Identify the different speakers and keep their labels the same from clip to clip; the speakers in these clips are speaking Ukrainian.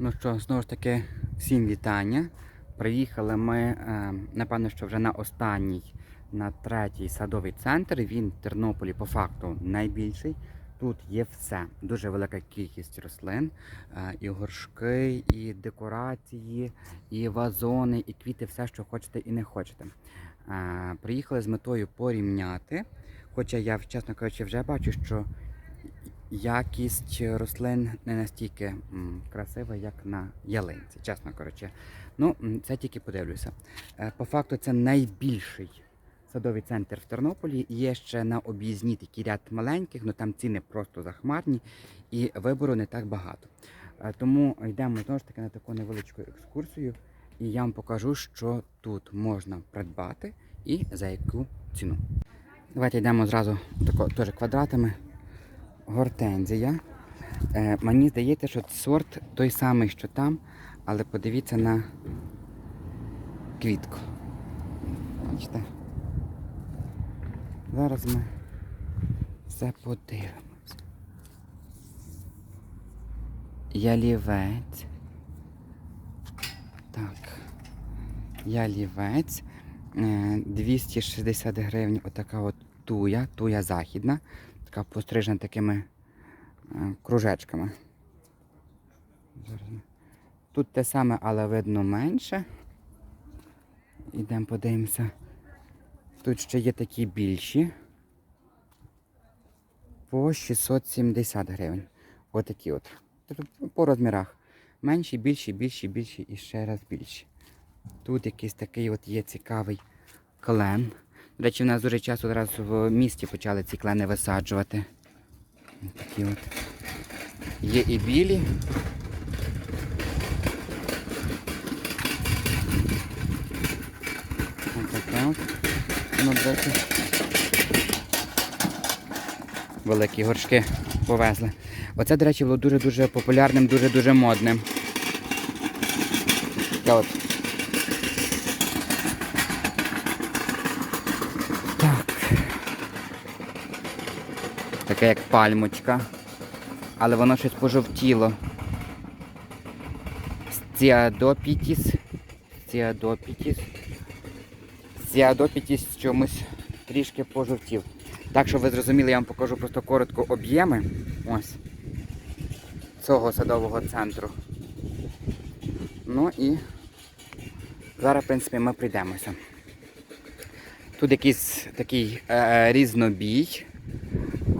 Speaker 1: Ну що, знову ж таки, всім вітання. Приїхали ми, е, напевно, що вже на останній, на третій садовий центр. Він в Тернополі по факту найбільший. Тут є все. Дуже велика кількість рослин, е, і горшки, і декорації, і вазони, і квіти, все, що хочете і не хочете. Е, Приїхали з метою порівняти. Хоча я, чесно кажучи, вже бачу, що якість рослин не настільки красива, як на ялинці, чесно кажучи. Ну, це тільки подивлюся. Е, По факту, це найбільший садовий центр в Тернополі. Є ще на об'їзні такий ряд маленьких, але там ціни просто захмарні і вибору не так багато. Е, Тому йдемо знову ж таки на таку невеличку екскурсію, і я вам покажу, що тут можна придбати і за яку ціну. Давайте йдемо зразу тако, теж квадратами гортензія. Е, мені здається, що сорт той самий, що там, але подивіться на квітку. Бачите? Зараз ми все подивимося. Ялівець. Так. Ялівець. Е, 260 гривень отака от туя, туя західна така пострижена такими е, кружечками. Тут те саме, але видно менше. Ідемо подивимося. Тут ще є такі більші. По 670 гривень. Отакі от. По розмірах. Менші, більші, більші, більші і ще раз більші. Тут якийсь такий от є цікавий клен. До речі, в нас дуже часто зараз в місті почали ці клени висаджувати. Такі от. Є і білі. Ось таке от. Ну, до. Великі горшки повезли. Оце, до речі, було дуже-дуже популярним, дуже-дуже модним. Таке от. Так. Таке як пальмочка. Але воно щось пожовтіло. Стіадопітіс. Стіадопітіс. Стіадопітіс чомусь трішки пожовтів. Так, що ви зрозуміли, я вам покажу просто коротко об'єми. Ось. Цього садового центру. Ну і зараз, в принципі, ми прийдемося. Тут якийсь такий е, різнобій.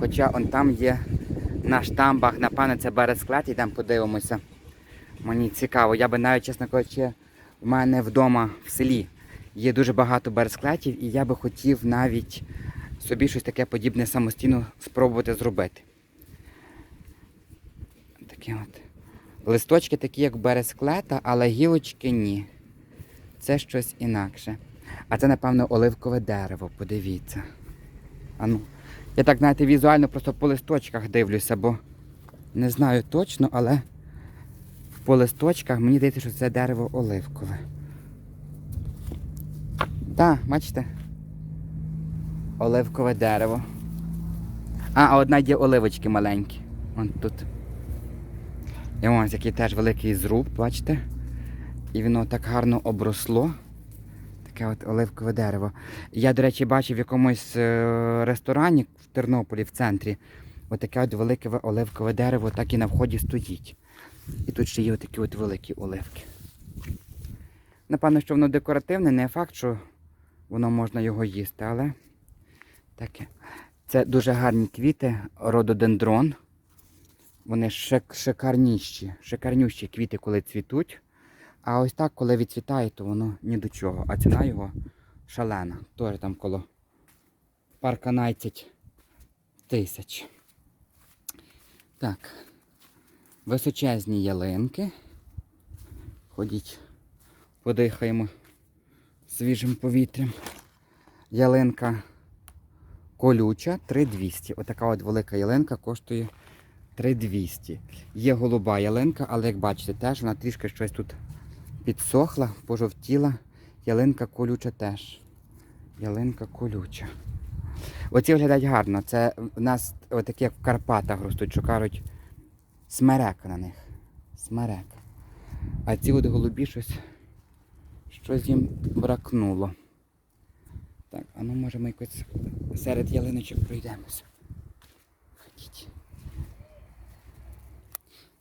Speaker 1: Хоча он там є на штамбах, напевно, це бересклет, йдемо подивимося. Мені цікаво. Я би навіть, чесно кажучи, в мене вдома в селі є дуже багато бересклетів, і я би хотів навіть собі щось таке подібне самостійно спробувати зробити. Такі от. Листочки такі, як бересклета, але гілочки ні. Це щось інакше. А це, напевно, оливкове дерево, подивіться. Ану. Я так, знаєте, візуально просто по листочках дивлюся, бо не знаю точно, але по листочках мені здається, що це дерево оливкове. Так, бачите? Оливкове дерево. А, а одна є оливочки маленькі. Вон тут. І ось який теж великий зруб, бачите? І воно так гарно обросло. Таке от оливкове дерево. Я, до речі, бачив в якомусь е, ресторані Тернополі в центрі. Отаке от велике оливкове дерево так і на вході стоїть. І тут ще є отакі от великі оливки. Напевно, що воно декоративне, не факт, що воно можна його їсти, але таке. Це дуже гарні квіти, рододендрон. Вони шик, шикарніші, шикарнющі квіти, коли цвітуть. А ось так, коли відцвітає, то воно ні до чого. А ціна його шалена. Теж там коло парканадцять тисяч. Так. Височезні ялинки. Ходіть, подихаємо свіжим повітрям. Ялинка колюча 3200. Отака от велика ялинка коштує 3200. Є голуба ялинка, але як бачите, теж вона трішки щось тут підсохла, пожовтіла. Ялинка колюча теж. Ялинка колюча. Оці виглядають гарно. Це в нас отакі, як в Карпатах ростуть, що кажуть, смерека на них. Смерека. А ці от голубі щось, щось їм бракнуло. Так, а ну може ми якось серед ялиночок пройдемося. Ходіть.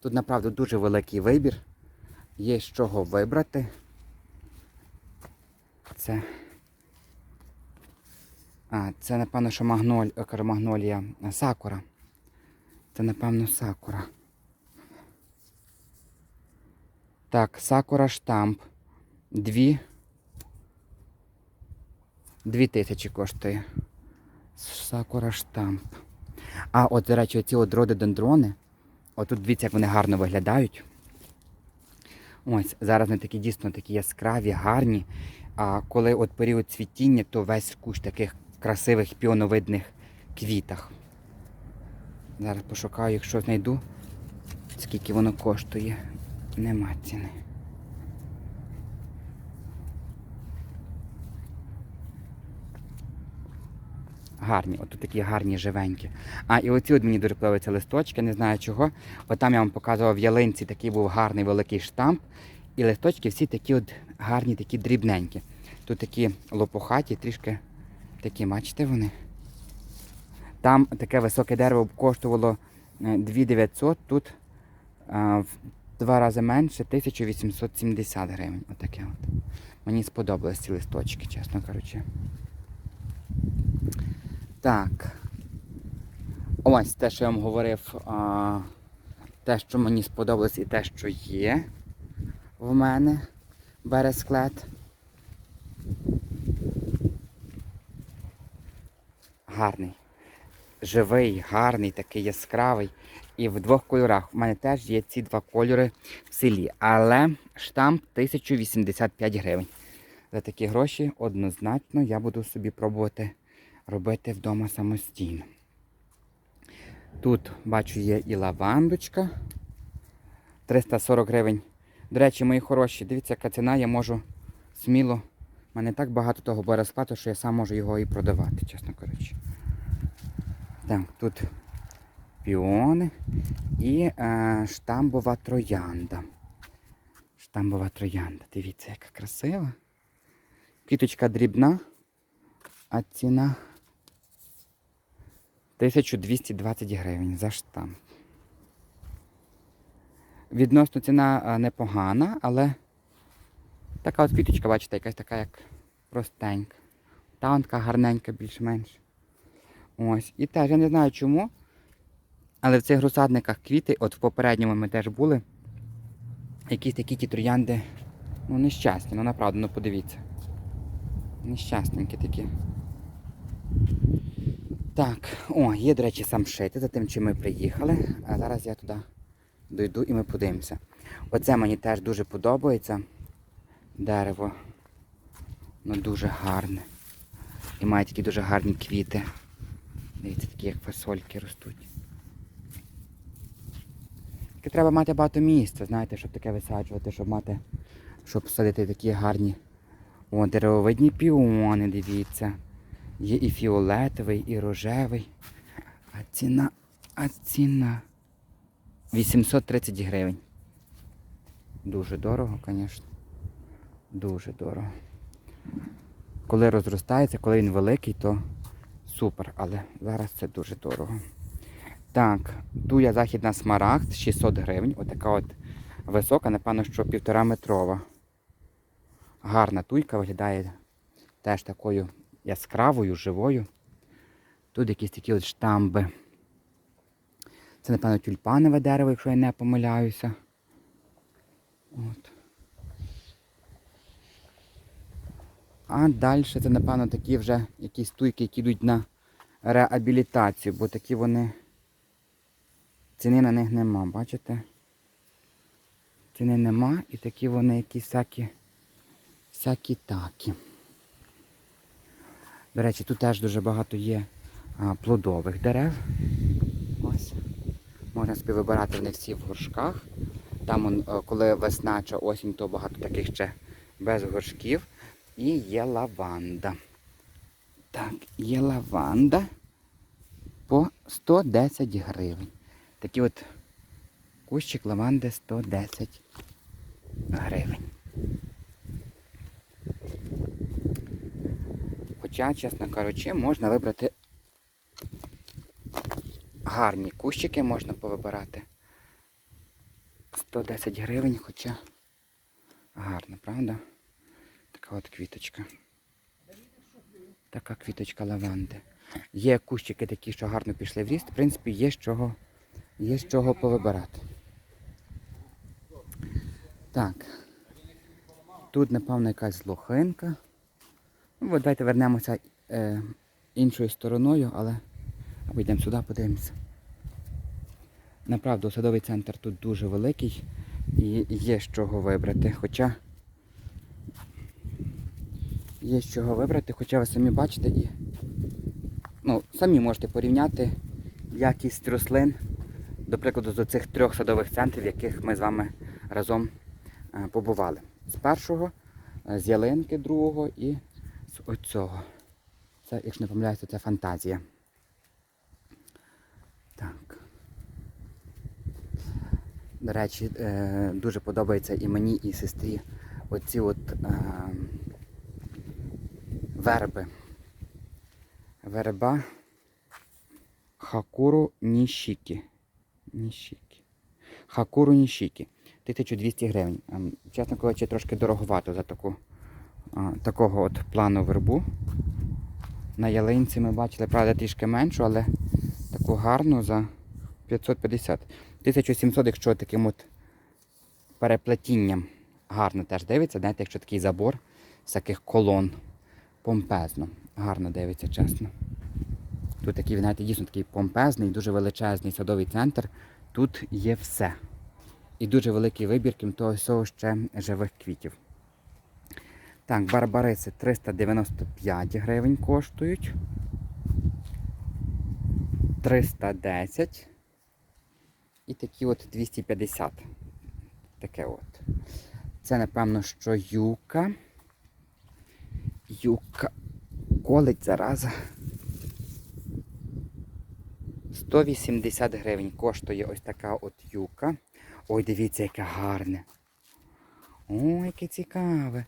Speaker 1: Тут направду дуже великий вибір. Є з чого вибрати. Це. А, це напевно, що магноль, е, магнолія сакура. Це, напевно, сакура. Так, сакура штамп. Дві. Дві тисячі коштує. Сакура штамп. А, от, до речі, оці от рододендрони. Отут дивіться, як вони гарно виглядають. Ось, зараз вони такі дійсно такі яскраві, гарні. А коли от період цвітіння, то весь кущ таких красивих піоновидних квітах. Зараз пошукаю, якщо знайду, скільки воно коштує. Нема ціни. Гарні, от тут такі гарні живенькі. А, і оці от мені дуже подобаються листочки, не знаю чого. От там я вам показував в ялинці такий був гарний великий штамп. І листочки всі такі от гарні, такі дрібненькі. Тут такі лопухаті, трішки такі, бачите вони? Там таке високе дерево коштувало е, 2900, тут а, в два рази менше 1870 гривень. Отаке от. Мені сподобались ці листочки, чесно кажучи. Так. Ось те, що я вам говорив, а, те, що мені сподобалось і те, що є в мене бересклет. Гарний. Живий, гарний, такий яскравий. І в двох кольорах. У мене теж є ці два кольори в селі. Але штамп 1085 гривень. За такі гроші однозначно я буду собі пробувати робити вдома самостійно. Тут, бачу, є і лавандочка. 340 гривень. До речі, мої хороші, дивіться, яка ціна, я можу сміло. У мене так багато того бересклату, що я сам можу його і продавати, чесно кажучи. Так, тут піони і е, штамбова троянда. Штамбова троянда. Дивіться, яка красива. Квіточка дрібна, а ціна 1220 гривень за штамп. Відносно ціна непогана, але така от квіточка, бачите, якась така як простенька. Та така гарненька більш-менш. Ось. І теж я не знаю чому. Але в цих розсадниках квіти, от в попередньому ми теж були. Якісь такі ті троянди, ну нещасні, ну направду, ну подивіться. Нещасненькі такі. Так, о, є, до речі, сам шити за тим, чим ми приїхали. А зараз я туди дойду і ми подивимося. Оце мені теж дуже подобається. Дерево. Воно дуже гарне. І має такі дуже гарні квіти. Дивіться, такі як фасольки ростуть. Тільки треба мати багато місця, знаєте, щоб таке висаджувати, щоб мати, щоб садити такі гарні. О, деревовидні піони, дивіться. Є і фіолетовий, і рожевий. А ціна, а ціна 830 гривень. Дуже дорого, звісно. Дуже дорого. Коли розростається, коли він великий, то супер, але зараз це дуже дорого. Так, туя західна смарагд 600 гривень. Отака от висока, напевно, що півтора метрова. Гарна туйка виглядає теж такою яскравою, живою. Тут якісь такі от штамби. Це, напевно, тюльпанове дерево, якщо я не помиляюся. От. А далі це, напевно, такі вже якісь туйки, які йдуть на реабілітацію, бо такі вони. Ціни на них нема, бачите? Ціни нема і такі вони якісь всякі, всякі такі. До речі, тут теж дуже багато є а, плодових дерев. Ось. Можна собі вибирати вони всі в горшках. Там, е, коли весна чи осінь, то багато таких ще без горшків. І є лаванда. Так, є лаванда по 110 гривень. Такий от кущик лаванди 110 гривень. Хоча, чесно кажучи, можна вибрати гарні кущики, можна повибирати. 110 гривень, хоча гарно, правда? Така от квіточка. Така квіточка лаванди. Є кущики такі, що гарно пішли в ріст. В принципі, є з чого, є з чого повибирати. Так. Тут, напевно, якась лохинка. Ну, давайте вернемося е, іншою стороною, але або йдемо сюди, подивимося. Направду, садовий центр тут дуже великий і є з чого вибрати. Хоча є з чого вибрати, хоча ви самі бачите і ну, самі можете порівняти якість рослин, до прикладу, з цих трьох садових центрів, в яких ми з вами разом е, побували. З першого, е, з ялинки другого і з оцього. Це, якщо не помиляюся, це фантазія. Так. До речі, е, дуже подобається і мені, і сестрі оці от верби. Верба Хакуру Нішікі. Нішікі. Хакуру Нішікі. 1200 гривень. Ем, Чесно кажучи, трошки дороговато за таку, а, такого от плану вербу. На ялинці ми бачили, правда, трішки меншу, але таку гарну за 550. 1700, якщо таким от переплетінням гарно теж дивиться, знаєте, якщо такий забор з таких колон помпезно. Гарно дивиться, чесно. Тут такий, знаєте, дійсно такий помпезний, дуже величезний садовий центр. Тут є все. І дуже великий вибір, крім того всього ще живих квітів. Так, барбариси 395 гривень коштують. 310. І такі от 250. Таке от. Це, напевно, що юка. Юка колить зараза. 180 гривень коштує ось така от юка. Ой, дивіться, яке гарне. Ой, яке цікаве.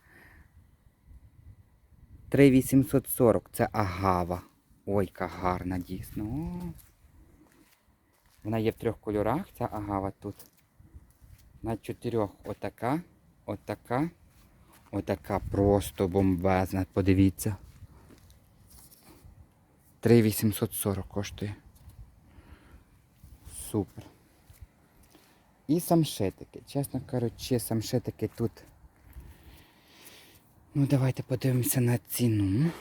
Speaker 1: 3840 це агава. Ой, яка гарна дійсно. О. Вона є в трьох кольорах, ця агава тут. На чотирьох отака, отака, отака просто бомбезна. Подивіться. 3840 коштує. Супер. І самшитики. Чесно кажучи, самшитики тут. Ну, давайте подивимося на ціну.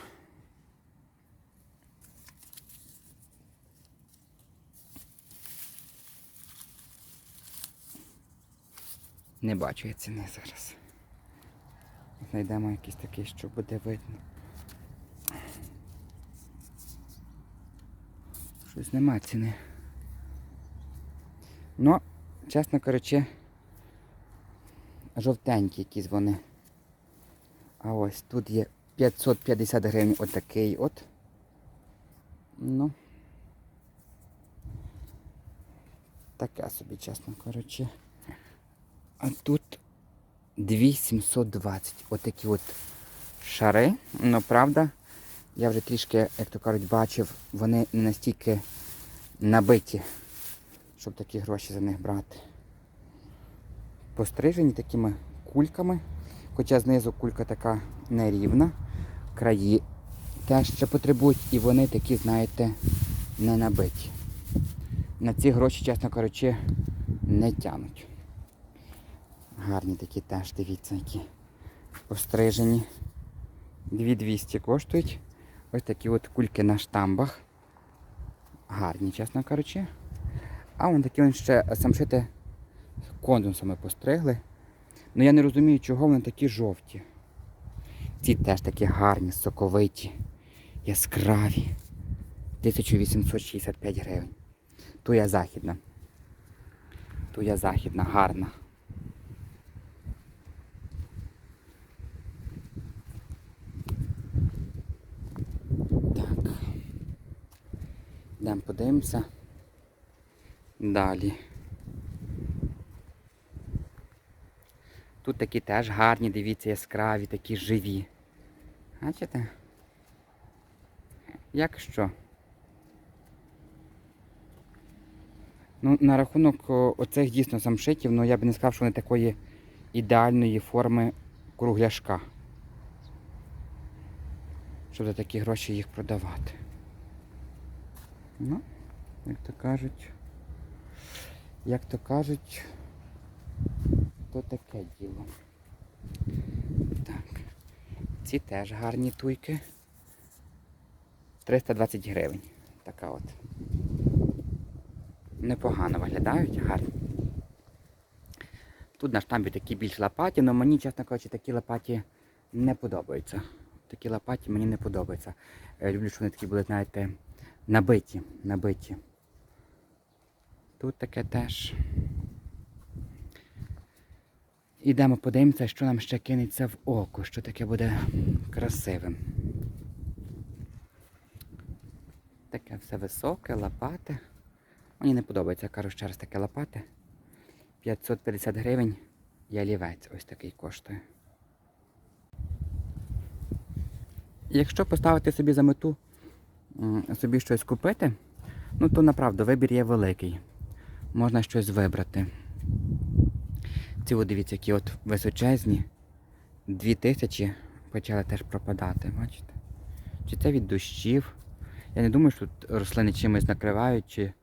Speaker 1: Не бачу я ціни зараз. Знайдемо якийсь такий, що буде видно. Щось нема ціни. Ну, чесно кажучи, жовтенькі якісь вони. А ось тут є 550 гривень отакий от. Ну. Таке собі, чесно кажучи. А тут 2720. Отакі от шари. Ну, правда, я вже трішки, як то кажуть, бачив, вони не настільки набиті, щоб такі гроші за них брати. Пострижені такими кульками. Хоча знизу кулька така нерівна, краї теж ще потребують, і вони такі, знаєте, не набиті. На ці гроші, чесно кажучи, не тянуть. Гарні такі теж, дивіться, які пострижені. 2200 коштують. Ось такі от кульки на штамбах. Гарні, чесно кажучи. А вон такі вон ще самшити конденсами постригли. Ну я не розумію, чого вони такі жовті. Ці теж такі гарні, соковиті, яскраві. 1865 гривень. Туя західна. Туя західна, гарна. Так. Йдемо подивимося. Далі. Тут такі теж гарні, дивіться, яскраві, такі живі. Бачите? Як що? Ну, на рахунок оцих дійсно самшитів, ну я б не сказав, що вони такої ідеальної форми кругляшка. Щоб за такі гроші їх продавати. Ну, як то кажуть, як то кажуть, то таке діло. Так. Ці теж гарні туйки. 320 гривень. Така от. Непогано виглядають, гарні. Тут на штамбі такі більш лопаті, але мені, чесно кажучи, такі лопаті не подобаються. Такі лопаті мені не подобаються. Е, Люблю, щоб вони такі були, знаєте, набиті, набиті. Тут таке теж. Ідемо подивимося, що нам ще кинеться в око, що таке буде красивим. Таке все високе, лопати. Мені не подобається, кажу ще раз таке лопати. 550 гривень і олівець ось такий коштує. Якщо поставити собі за мету собі щось купити, ну то направду вибір є великий. Можна щось вибрати. Ці дивіться, які от височезні. Дві тисячі почали теж пропадати, бачите? Чи це від дощів? Я не думаю, що тут рослини чимось накривають чи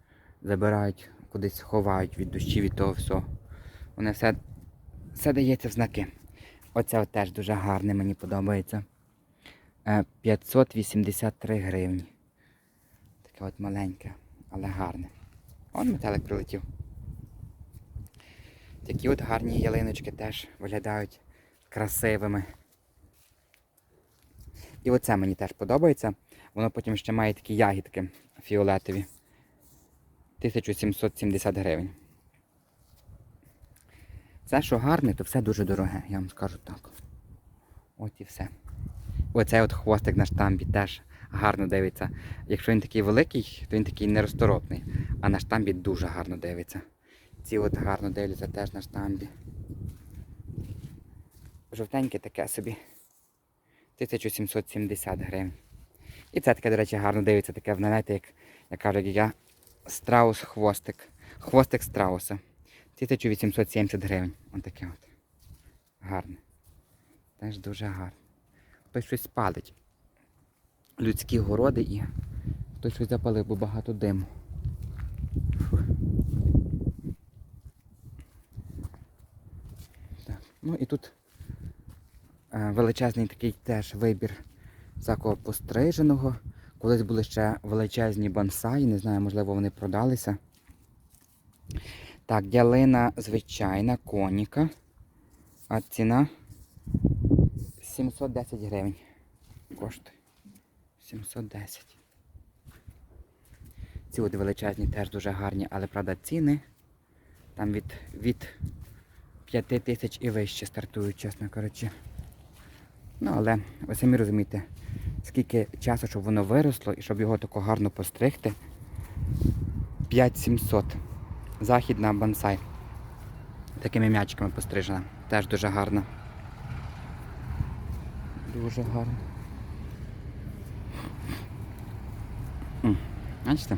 Speaker 1: забирають, кудись ховають від дощів від того всього. Воно все, все дається в знаки. Оце от теж дуже гарне, мені подобається. Е, 583 гривні. Таке от маленьке, але гарне. Он метелик прилетів. Такі от гарні ялиночки теж виглядають красивими. І оце мені теж подобається. Воно потім ще має такі ягідки фіолетові. 1770 гривень. Це, що гарне, то все дуже дороге, я вам скажу так. От і все. Оцей от хвостик на штамбі теж гарно дивиться. Якщо він такий великий, то він такий неросторопний. А на штамбі дуже гарно дивиться. Ці от гарно дивляться теж на штамбі. Жовтеньке таке собі. 1770 гривень. І це таке, до речі, гарно дивиться, таке, знаєте, як, як кажуть, я страус хвостик. Хвостик страуса. 1870 гривень. Ось таке от. Гарне. Теж дуже гарне. Хтось щось палить. Людські городи і хтось щось запалив, бо багато диму. Так. Ну і тут е, величезний такий теж вибір всякого постриженого. Колись були ще величезні бонсаї, не знаю, можливо, вони продалися. Так, ялина звичайна, коніка. А ціна 710 гривень. Коштує. 710. Ці от величезні теж дуже гарні, але правда ціни там від, від 5 тисяч і вище стартують, чесно кажучи. Ну, але ви самі розумієте, скільки часу, щоб воно виросло і щоб його тако гарно постригти. 5700. Західна бонсай. Такими м'ячиками пострижена. Теж дуже гарно. Дуже гарно. Бачите?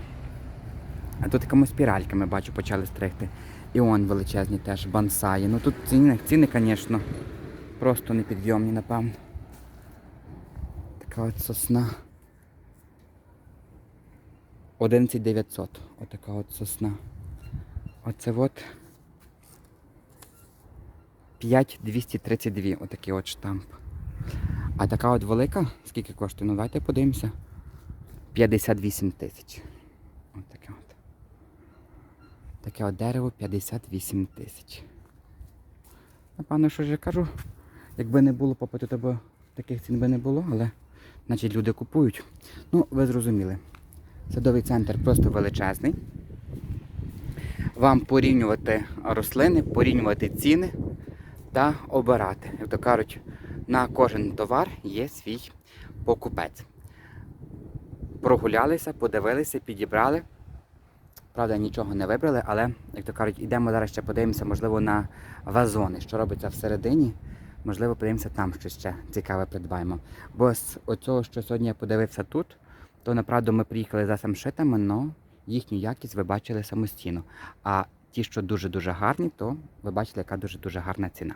Speaker 1: А тут якимось спіральками бачу, почали стригти. І он величезні теж бонсаї. Ну тут ціни, ціни, звісно, просто непідйомні, напевно. Така от сосна. 11900. Отака от сосна. Оце от 5232. Отакий от штамп. А така от велика, скільки коштує? Ну давайте подивимося. 58 тисяч. От таке от. Таке от дерево 58 тисяч. Напевно, що ж я кажу, якби не було попиту, то б таких цін би не було, але значить люди купують. Ну, ви зрозуміли. Садовий центр просто величезний. Вам порівнювати рослини, порівнювати ціни та обирати. Як то кажуть, на кожен товар є свій покупець. Прогулялися, подивилися, підібрали, правда, нічого не вибрали, але, як то кажуть, ідемо зараз ще подивимося, можливо, на вазони, що робиться всередині. Можливо, подивимося там щось ще цікаве придбаємо. Бо з оцього, що сьогодні я подивився тут, то направду ми приїхали за самшитами, але їхню якість ви бачили самостійно. А ті, що дуже-дуже гарні, то ви бачили, яка дуже-дуже гарна ціна.